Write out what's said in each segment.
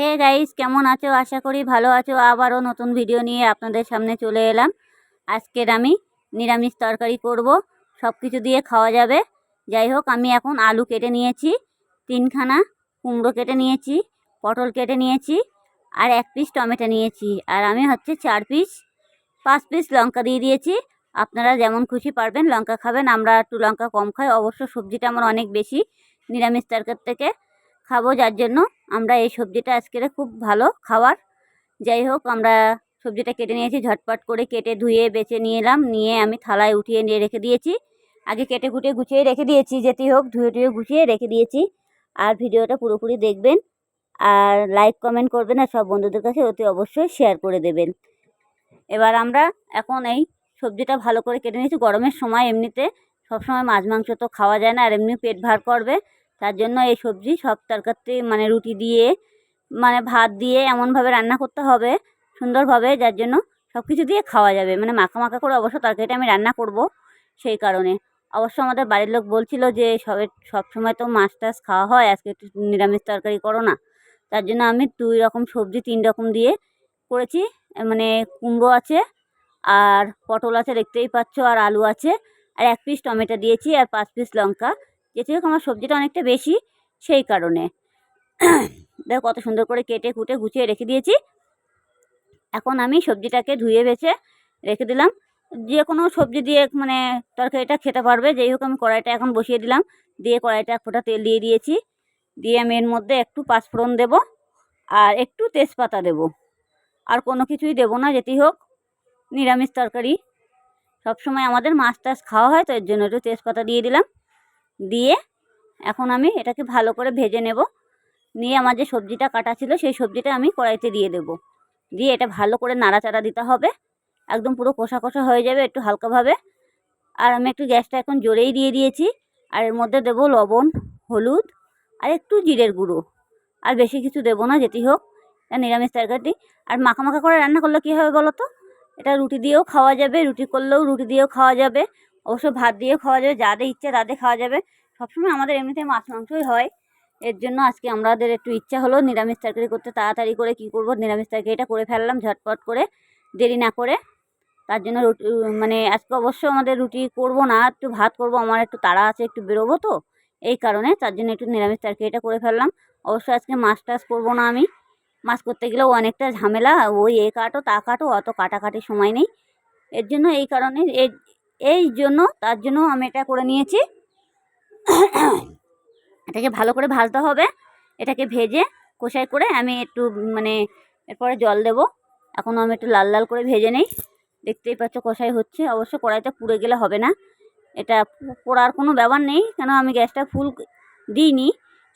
Hey guys কেমন আছো? আশা করি ভালো আছো। আবারও নতুন ভিডিও নিয়ে আপনাদের সামনে চলে এলাম। আজকের আমি নিরামিষ তরকারি করব। সব কিছু দিয়ে খাওয়া যাবে। যাই হোক, আমি এখন আলু কেটে নিয়েছি, তিনখানা কুমড়ো কেটে নিয়েছি, পটল কেটে নিয়েছি, আর এক পিস টমেটো নিয়েছি। আর আমি হচ্ছে চার পিস পাঁচ পিস লঙ্কা দিয়ে দিয়েছি। আপনারা যেমন খুশি পারবেন লঙ্কা খাবেন। আমরা একটু লঙ্কা কম খাই। অবশ্য সবজিটা আমার অনেক বেশি নিরামিষ তরকারি থেকে। খাব, যার জন্য আমরা এই সবজিটা আজকের খুব ভালো খাবার যাই হোক, আমরা সবজিটা কেটে নিয়েছি, ঝটপট করে কেটে ধুয়ে, বেছে নিয়ে এলাম নিয়ে আমি থালায় উঠিয়ে নিয়ে রেখে দিয়েছি। আগে কেটে কুটে গুছিয়ে রেখে দিয়েছি যেটি হোক, ধুয়ে টুয়ে গুছিয়ে রেখে দিয়েছি। আর ভিডিওটা পুরোপুরি দেখবেন আর লাইক, কমেন্ট করবেন আর সব বন্ধুদের কাছে অতি অবশ্যই শেয়ার করে দেবেন। এবার আমরা এখন এই সবজিটা ভালো করে কেটে নিয়েছি। গরমের সময় এমনিতে সবসময় মাছ, মাংস তো খাওয়া যায় না, আর এমনি পেট ভার করবে। তার জন্য এই সবজি সব তরকারিতে মানে রুটি দিয়ে মানে ভাত দিয়ে এমনভাবে রান্না করতে হবে সুন্দরভাবে, যার জন্য সব কিছু দিয়ে খাওয়া যাবে। মানে মাখা মাখা করে অবশ্য তরকারিটা আমি রান্না করব সেই কারণে। অবশ্য আমাদের বাড়ির লোক বলছিল যে সবে, সব সময় তো মাছ টাছ খাওয়া হয়, আজকে একটু নিরামিষ তরকারি করো না। তার জন্য আমি দুই রকম সবজি, তিন রকম দিয়ে করেছি। মানে কুমড়ো আছে আর পটল আছে, দেখতেই পাচ্ছ, আর আলু আছে। আর এক পিস টমেটো দিয়েছি আর পাঁচ পিস লঙ্কা। যেহেতু হোক আমার সবজিটা অনেকটা বেশি, সেই কারণে। দেখো কত সুন্দর করে কেটে কুটে গুছিয়ে রেখে দিয়েছি। এখন আমি সবজিটাকে ধুয়ে বেছে রেখে দিলাম। যে কোনো সবজি দিয়ে মানে তরকারিটা খেতে পারবে। যেই হোক আমি কড়াইটা এখন বসিয়ে দিলাম। দিয়ে কড়াইটা এক ফোঁটা তেল দিয়ে দিয়েছি। দিয়ে আমি এর মধ্যে একটু পাঁচফোড়ন দেব আর একটু তেজপাতা দেব। আর কোনো কিছুই দেবো না যেটি হোক। নিরামিষ তরকারি। সবসময় আমাদের মাছ টাছ খাওয়া হয়, তো এর জন্য একটু তেজপাতা দিয়ে দিলাম। দিয়ে এখন আমি এটাকে ভালো করে ভেজে নেব। নিয়ে আমার যে সবজিটা কাটা ছিল সেই সবজিটা আমি কড়াইতে দিয়ে দেব। দিয়ে এটা ভালো করে নাড়াচাড়া দিতে হবে। একদম পুরো কষা কষা হয়ে যাবে একটু হালকাভাবে। আর আমি একটু গ্যাসটা এখন জোরেই দিয়ে দিয়েছি। আর এর মধ্যে দেবো লবণ, হলুদ আর একটু জিরের গুঁড়ো। আর বেশি কিছু দেবো না, যেটি হোক। নিরামিষ তরকারি। আর মাখা মাখা করে রান্না করলে কী হবে বলো তো? এটা রুটি দিয়েও খাওয়া যাবে, রুটি করলেও রুটি দিয়েও খাওয়া যাবে। অবশ্য ভাত দিয়েও খাওয়া যাবে যাদের ইচ্ছে তাদের খাওয়া যাবে। সবসময় আমাদের এমনিতে মাছ মাংসই হয়। এর জন্য আজকে আমাদের একটু ইচ্ছা হলো নিরামিষ তরকারি করতে। তাড়াতাড়ি করে কি করব? নিরামিষ তরকারিটা করে ফেললাম ঝটপট করে, দেরি না করে। তার জন্য রুটি মানে আজকে অবশ্য আমাদের রুটি করব না, একটু ভাত করব, আমার একটু তাড়া আছে, একটু বেরোবো তো। এই কারণে তার জন্য একটু নিরামিষ তরকারিটা করে ফেললাম। অবশ্য আজকে মাছ টাছ করব না আমি। মাছ করতে গেলেও অনেকটা ঝামেলা, ওই এ কাটো, তা কাটো, অত কাটাকাটির সময় নেই। এর জন্য এই কারণে এই জন্য, তার জন্য আমি এটা করে নিয়েছি। এটাকে ভালো করে ভাজতে হবে। এটাকে ভেজে কষাই করে আমি একটু মানে এরপরে জল দেব। এখন আমি একটু লাল লাল করে ভেজে নেই। দেখতেই পাচ্ছ কষাই হচ্ছে। অবশ্য কড়াইটা পুড়ে গেলে হবে না। এটা পোড়ার কোনো ব্যাপার নেই। কেন আমি গ্যাসটা ফুল দিইনি।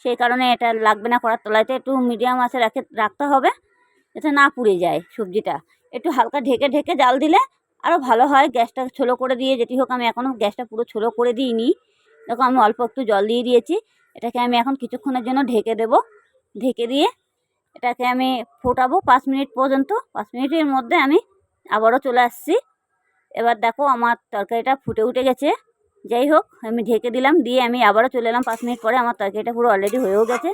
সেই কারণে এটা লাগবে না কড়ার তলাইতে একটু মিডিয়াম আছে রাখে, রাখতে হবে। যাতে না পুড়ে যায় সবজিটা। একটু হালকা ঢেকে ঢেকে জাল দিলে আরও ভালো হয়। গ্যাসটা ছোলো করে দিয়ে যেটি হোক আমি এখনও গ্যাসটা পুরো ছোলো করে দিইনি। দেখো আমি অল্প একটু জল দিয়ে দিয়েছি। এটাকে আমি এখন কিছুক্ষণের জন্য ঢেকে দেব। ঢেকে দিয়ে এটাকে আমি ফোটাবো পাঁচ মিনিট পর্যন্ত। পাঁচ মিনিটের মধ্যে আমি আবারও চলে আসছি। এবার দেখো আমার তরকারিটা ফুটে উঠে গেছে। যাই হোক, আমি ঢেকে দিলাম। দিয়ে আমি আবারও চলে এলাম পাঁচ মিনিট পরে। আমার তরকারিটা পুরো অলরেডি হয়েও গেছে।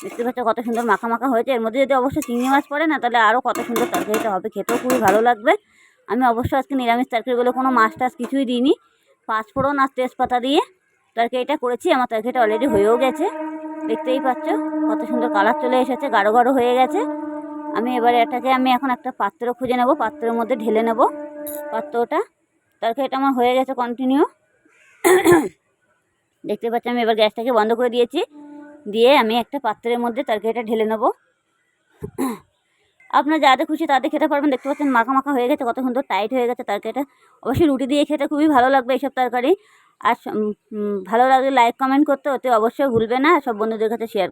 দেখতে পাচ্ছ কত সুন্দর মাখা মাখা হয়েছে। এর মধ্যে যদি অবশ্যই চিংড়ি মাছ পড়ে না, তাহলে আরও কত সুন্দর তরকারিটা হবে। খেতেও খুবই ভালো লাগবে। আমি অবশ্যই আজকে নিরামিষ তরকারি বলে কোনো মাছ টাছ কিছুই দিইনি। পাঁচফোড়ন আর তেজপাতা দিয়ে তরকারিটা করেছি, আমার তরকারিটা অলরেডি হয়েও গেছে। দেখতেই পাচ্ছ, কত সুন্দর কালার চলে এসেছে, গাঢ় গাঢ় হয়ে গেছে। আমি এবারে এটাকে, আমি এখন একটা পাত্র খুঁজে নেব, পাত্রের মধ্যে ঢেলে নেব পাত্রটা। তরকারিটা আমার হয়ে গেছে কন্টিনিউ দেখতে পাচ্ছি, আমি এবার গ্যাসটাকে বন্ধ করে দিয়েছি। দিয়ে আমি একটা পাত্রের মধ্যে তরকারিটা ঢেলে নেব। আপনার যাদের খুশি তাদের খেতে পারবেন। দেখতে পাচ্ছেন মাখা মাখা হয়ে গেছে, কত সুন্দর টাইট হয়ে গেছে তরকারিটা। অবশ্যই রুটি দিয়ে খেতে খুবই ভালো লাগবে এইসব তরকারি। আর ভালো লাগলে লাইক কমেন্ট করতে ওতে অবশ্যই ভুলবে না। সব বন্ধুদের কাছে শেয়ার